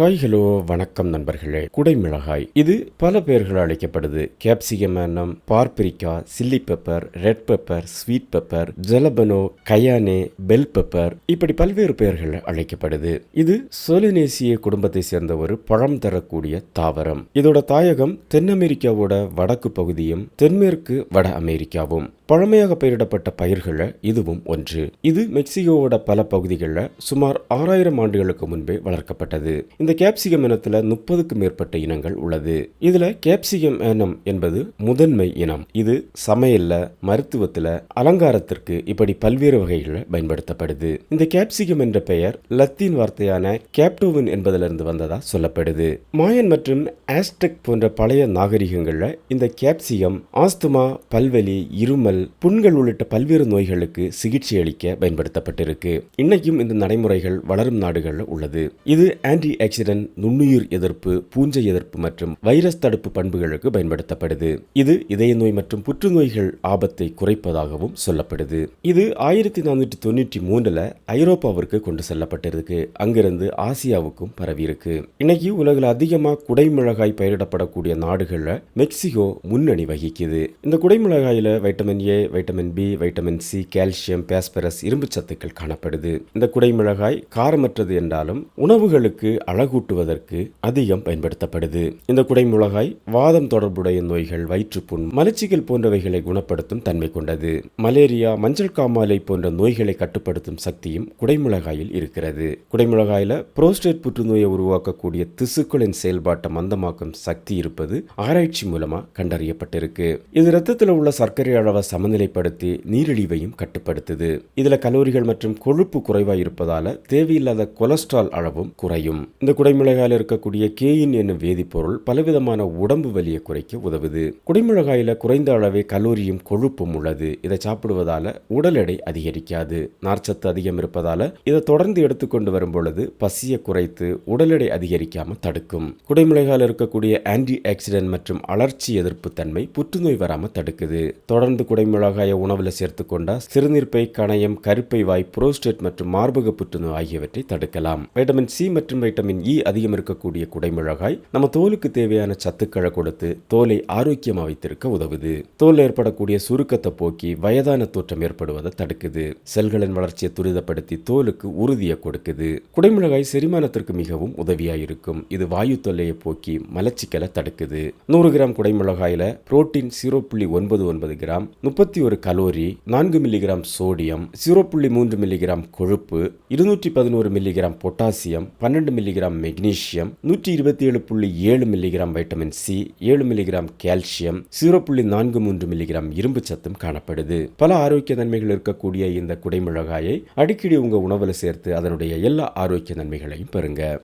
Hi hello வணக்கம் நண்பர்களே. குடைமிளகாய். இது பல பெயர்கள் அழைக்கப்படுது. கேப்சிகமேனம் paprika chilli pepper red pepper sweet pepper jalapeno cayenne bell pepper இப்படி பல்வேறு பெயர்கள் அழைக்கப்படுது. இது சொலினேசிய குடும்பத்தை சேர்ந்த ஒரு பழம் தரக்கூடிய தாவரம். இதோட தாயகம் தென் அமெரிக்காவோட வடக்கு பகுதியும் தென்மேற்கு வட அமெரிக்காவும். பழமையாக பயிரிடப்பட்ட பயிர்கள இதுவும் ஒன்று. இது மெக்சிகோவோட பல பகுதிகளில் சுமார் ஆறாயிரம் ஆண்டுகளுக்கு முன்பே வளர்க்கப்பட்டது. இந்த கேப்சிகம் இனத்துல முப்பதுக்கு மேற்பட்ட இனங்கள் உள்ளது. இதுல கேப்சிகம் இனம் என்பது முதன்மை இனம். இது சமையல்ல மருத்துவத்துல அலங்காரத்திற்கு இப்படி பல்வேறு வகைகளில் பயன்படுத்தப்படுது. இந்த கேப்சிகம் என்ற பெயர் லத்தீன் வார்த்தையான கேப்டோவின் என்பதிலிருந்து வந்ததா சொல்லப்படுது. மாயன் மற்றும் ஆஸ்டெக் போன்ற பழைய நாகரிகங்கள்ல இந்த கேப்சிகம் ஆஸ்துமா பல்வலி இருமல் புண்கள் உள்ளிட்ட பல்வேறு நோய்களுக்கு சிகிச்சை அளிக்க பயன்படுத்தப்பட்டிருக்கு. இன்னைக்கும் இந்த நடைமுறைகள் வளரும் நாடுகளில் உள்ளது. இது ஆன்டி ஆக்சிடென்ட் நுண்ணுயிர் எதிர்ப்பு பூஞ்சை எதிர்ப்பு மற்றும் வைரஸ் தடுப்பு பண்புகளுக்கு பயன்படுத்தப்படுது. இது இதய நோய் மற்றும் புற்றுநோய்கள் ஆபத்தை குறைப்பதாகவும் சொல்லப்படுது. இது ஆயிரத்தி நானூற்றி தொண்ணூற்றி மூணுல ஐரோப்பாவிற்கு கொண்டு செல்லப்பட்டிருக்கு. அங்கிருந்து ஆசியாவுக்கும் பரவி இருக்கு இன்னைக்கு உலகில் அதிகமா குடைமிளகாய் பயிரிடப்படக்கூடிய நாடுகள்ல மெக்சிகோ முன்னணி வகிக்குது. இந்த குடைமிளகாயில vitamin A vitamin B vitamin C calcium phosphorus இரும்பு சத்துக்கள் காணப்படுது. இந்த குடைமிளகாய் காரமற்றது என்றாலும் உணவுகளுக்கு அழகூட்டுவதற்கு அதிகம் பயன்படுத்தப்படுது. இந்த குடைமிளகாய் வாதம் தொடர்புடைய நோய்கள் வயிற்றுப்புண் மலச்சிக்கல் போன்றவைகளை குணப்படுத்தும் தன்மை கொண்டது. மலேரியா மஞ்சள் காமாலை போன்ற நோய்களை கட்டுப்படுத்தும் சக்தியும் குடைமிளகாயில் இருக்கிறது. குடைமிளகாயில புரோஸ்டேட் புற்றுநோயை உருவாக்கக்கூடிய திசுக்களின் செயல்பாட்டை மந்தமாக்கும் சக்தி இருப்பது ஆராய்ச்சி மூலமா கண்டறியப்பட்டிருக்கு. இது ரத்தத்தில் உள்ள சர்க்கரை அளவை சமநிலைப்படுத்தி நீரிழிவையும் கட்டுப்படுத்துது. இதுல கலோரிகள் மற்றும் கொழுப்பு குறைவா இருப்பதால தேவையில்லாத கொலஸ்ட்ரால் அளவும் குறையும். இந்த குடைமிளகாயில் இருக்கக்கூடிய கேயின் என்னும் வேதிப்பொருள் பலவிதமான உடம்பு வலியை குறைக்க உதவுது. குடைமிளகாயில் குறைந்த அளவே கலோரியும் கொழுப்பும் உள்ளது. இதை சாப்பிடுவதால உடல் எடை அதிகரிக்காது. நார்ச்சத்து அதிகம் இருப்பதால இதை தொடர்ந்து எடுத்துக்கொண்டு வரும் பொழுது பசியை குறைத்து உடல் எடை அதிகரிக்காம தடுக்கும். குடைமிளகாயில் இருக்கக்கூடிய ஆன்டி ஆக்சிடென்ட் மற்றும் அலர்ச்சி எதிர்ப்பு தன்மை புற்றுநோய் வராம தடுக்குது. தொடர்ந்து குடைமிளகாயை உணவுல சேர்த்து கொண்டா சிறுநீர்ப்பை கணையம் கருப்பை வாய் புரோஸ்டேட் மற்றும் மார்பக புற்றுநோய் ஆகியவற்றை தடுக்கலாம். வைட்டமின் சி மற்றும் வைட்டமின் இ அதிகம் இருக்கக்கூடிய குடைமிளகாய் நம்ம தோலுக்கு தேவையான சத்துக்களை கொடுத்து தோலை ஆரோக்கியமாக வைத்திருக்க உதவுது. தோல் ஏற்படக்கூடிய சுருக்கத்தை போக்கி வயதான தோற்றம் ஏற்படுவதை தடுக்குது. செல்களின் வளர்ச்சியை துரிதப்படுத்தி தோலுக்கு உறுதியை கொடுக்குது. குடைமிளகாய் செரிமானத்திற்கு மிகவும் உதவியாக இருக்கும். இது வாயு தொல்லையை போக்கி மலச்சிக்கலை தடுக்குது. நூறு கிராம் குடைமிளகாயில புரோட்டீன் ஜீரோ புள்ளி ஒன்பது ஒன்பது கிராம் முப்பத்தி ஒரு கலோரி நான்கு மில்லிகிராம் சோடியம் ஜீரோ புள்ளி மூன்று மில்லிகிராம் கொழுப்பு இருநூற்றி பதினோரு மில்லிகிராம் பொட்டாசியம் பன்னெண்டு மில்லிகிராம் மில்லிகிராம் மெக்னீசியம் நூற்றி இருபத்தி ஏழு புள்ளி ஏழு மில்லிகிராம் வைட்டமின் சி ஏழு மில்லிகிராம் கால்சியம் ஜீரோ புள்ளி நான்கு மூன்று மில்லிகிராம் இரும்பு சத்தும் காணப்படுது. பல ஆரோக்கிய நன்மைகள் இருக்கக்கூடிய இந்த குடைமிளகாயை அடிக்கடி உங்க உணவுல சேர்த்து அதனுடைய எல்லா ஆரோக்கிய நன்மைகளையும் பெறுங்க.